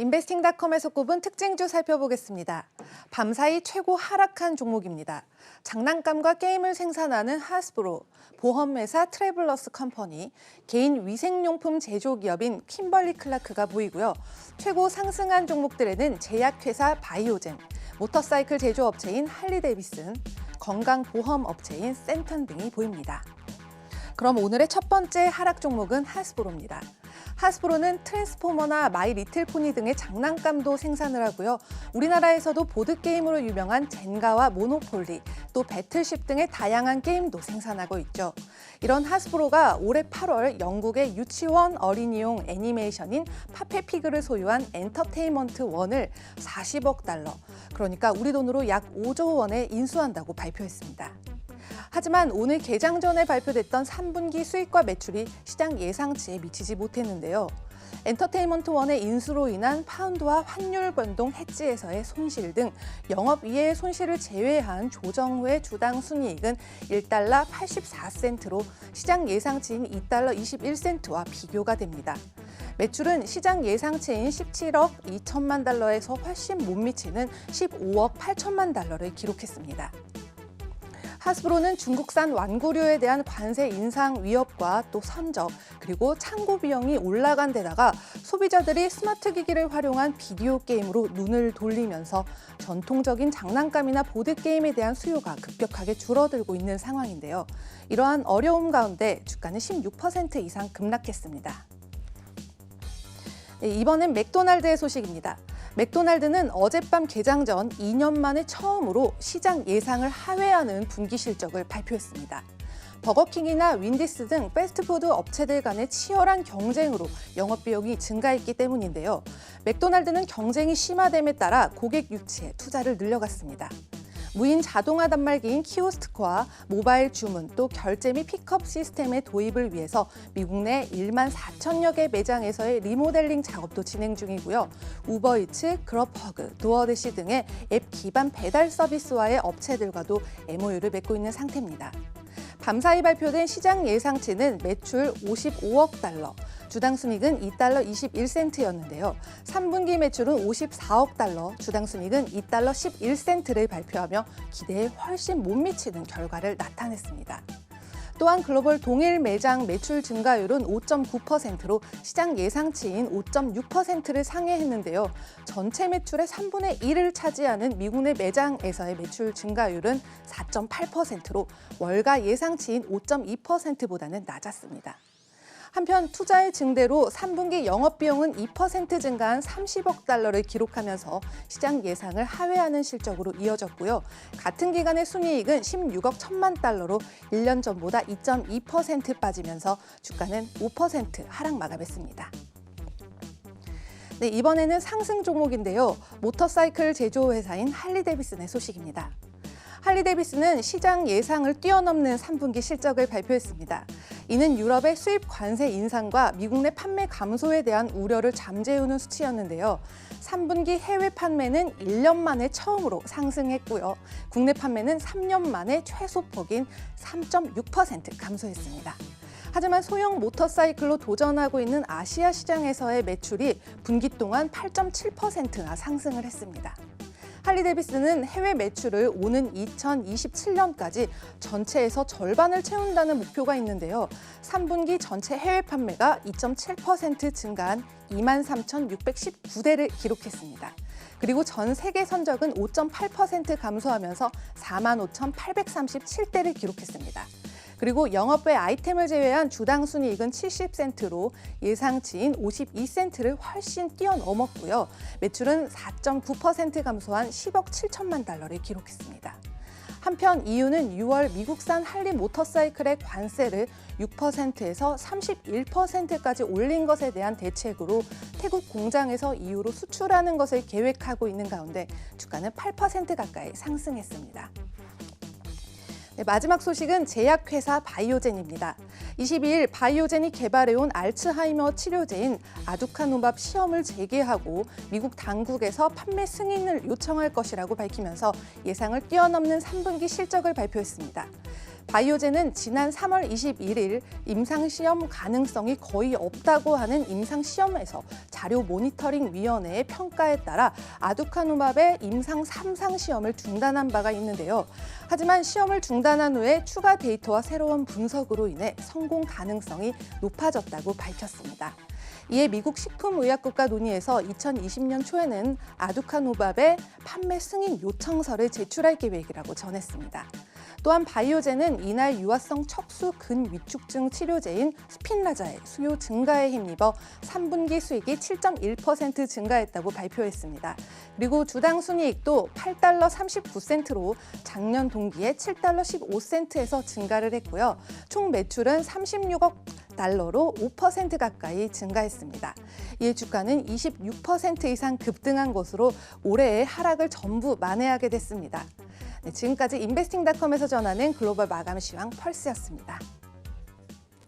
인베스팅닷컴에서 꼽은 특징주 살펴보겠습니다. 밤사이 최고 하락한 종목입니다. 장난감과 게임을 생산하는 하스브로, 보험회사 트래블러스 컴퍼니, 개인 위생용품 제조기업인 킴벌리 클라크가 보이고요. 최고 상승한 종목들에는 제약회사 바이오젠, 모터사이클 제조업체인 할리데비슨, 건강보험업체인 센턴 등이 보입니다. 그럼 오늘의 첫 번째 하락 종목은 하스브로입니다. 하스브로는 트랜스포머나 마이 리틀 포니 등의 장난감도 생산을 하고요. 우리나라에서도 보드게임으로 유명한 젠가와 모노폴리, 또 배틀십 등의 다양한 게임도 생산하고 있죠. 이런 하스브로가 올해 8월 영국의 유치원 어린이용 애니메이션인 파페피그를 소유한 엔터테인먼트 원을 40억 달러, 그러니까 우리 돈으로 약 5조 원에 인수한다고 발표했습니다. 하지만 오늘 개장 전에 발표됐던 3분기 수익과 매출이 시장 예상치에 미치지 못했는데요. 엔터테인먼트 원의 인수로 인한 파운드와 환율 변동 해지에서의 손실 등 영업 이외의 손실을 제외한 조정 후의 주당 순이익은 1달러 84센트로 시장 예상치인 2달러 21센트와 비교가 됩니다. 매출은 시장 예상치인 17억 2천만 달러에서 훨씬 못 미치는 15억 8천만 달러를 기록했습니다. 하스브로는 중국산 완구류에 대한 관세 인상 위협과 또 선적 그리고 창고 비용이 올라간 데다가 소비자들이 스마트 기기를 활용한 비디오 게임으로 눈을 돌리면서 전통적인 장난감이나 보드 게임에 대한 수요가 급격하게 줄어들고 있는 상황인데요. 이러한 어려움 가운데 주가는 16% 이상 급락했습니다. 네, 이번엔 맥도날드의 소식입니다. 맥도날드는 어젯밤 개장 전 2년 만에 처음으로 시장 예상을 하회하는 분기 실적을 발표했습니다. 버거킹이나 윈디스 등 패스트푸드 업체들 간의 치열한 경쟁으로 영업 비용이 증가했기 때문인데요. 맥도날드는 경쟁이 심화됨에 따라 고객 유치에 투자를 늘려갔습니다. 무인 자동화 단말기인 키오스트코와 모바일 주문 또 결제 및 픽업 시스템의 도입을 위해서 미국 내 1만 4천여 개 매장에서의 리모델링 작업도 진행 중이고요. 우버이츠, 그럽허그, 도어대시 등의 앱 기반 배달 서비스와의 업체들과도 MOU를 맺고 있는 상태입니다. 밤사이 발표된 시장 예상치는 매출 55억 달러, 주당 순익은 2달러 21센트였는데요. 3분기 매출은 54억 달러, 주당 순익은 2달러 11센트를 발표하며 기대에 훨씬 못 미치는 결과를 나타냈습니다. 또한 글로벌 동일 매장 매출 증가율은 5.9%로 시장 예상치인 5.6%를 상회했는데요. 전체 매출의 3분의 1을 차지하는 미국 내 매장에서의 매출 증가율은 4.8%로 월가 예상치인 5.2%보다는 낮았습니다. 한편 투자의 증대로 3분기 영업비용은 2% 증가한 30억 달러를 기록하면서 시장 예상을 하회하는 실적으로 이어졌고요. 같은 기간의 순이익은 16억 1천만 달러로 1년 전보다 2.2% 빠지면서 주가는 5% 하락 마감했습니다. 네, 이번에는 상승 종목인데요. 모터사이클 제조회사인 할리데비슨의 소식입니다. 할리데비슨은 시장 예상을 뛰어넘는 3분기 실적을 발표했습니다. 이는 유럽의 수입 관세 인상과 미국 내 판매 감소에 대한 우려를 잠재우는 수치였는데요. 3분기 해외 판매는 1년 만에 처음으로 상승했고요. 국내 판매는 3년 만에 최소폭인 3.6% 감소했습니다. 하지만 소형 모터사이클로 도전하고 있는 아시아 시장에서의 매출이 분기 동안 8.7%나 상승을 했습니다. 할리 데비스는 해외 매출을 오는 2027년까지 전체에서 절반을 채운다는 목표가 있는데요. 3분기 전체 해외 판매가 2.7% 증가한 23,619대를 기록했습니다. 그리고 전 세계 선적은 5.8% 감소하면서 45,837대를 기록했습니다. 그리고 영업 외 아이템을 제외한 주당 순이익은 70센트로 예상치인 52센트를 훨씬 뛰어넘었고요. 매출은 4.9% 감소한 10억 7천만 달러를 기록했습니다. 한편 이유는 6월 미국산 할리 모터사이클의 관세를 6%에서 31%까지 올린 것에 대한 대책으로 태국 공장에서 이후로 수출하는 것을 계획하고 있는 가운데 주가는 8% 가까이 상승했습니다. 네, 마지막 소식은 제약회사 바이오젠입니다. 22일 바이오젠이 개발해온 알츠하이머 치료제인 아두카누밥 시험을 재개하고 미국 당국에서 판매 승인을 요청할 것이라고 밝히면서 예상을 뛰어넘는 3분기 실적을 발표했습니다. 바이오젠은 지난 3월 21일 임상시험 가능성이 거의 없다고 하는 임상시험에서 자료 모니터링 위원회의 평가에 따라 아두카누밥의 임상 3상 시험을 중단한 바가 있는데요. 하지만 시험을 중단한 후에 추가 데이터와 새로운 분석으로 인해 성공 가능성이 높아졌다고 밝혔습니다. 이에 미국 식품의약국과 논의해서 2020년 초에는 아두카누밥의 판매 승인 요청서를 제출할 계획이라고 전했습니다. 또한 바이오젠은 이날 유화성 척수 근위축증 치료제인 스핀라자의 수요 증가에 힘입어 3분기 수익이 7.1% 증가했다고 발표했습니다. 그리고 주당 순이익도 8달러 39센트로 작년 동기에 7달러 15센트에서 증가를 했고요. 총 매출은 36억 달러로 5% 가까이 증가했습니다. 이에 주가는 26% 이상 급등한 것으로 올해의 하락을 전부 만회하게 됐습니다. 네, 지금까지 인베스팅닷컴에서 전하는 글로벌 마감 시황 펄스였습니다.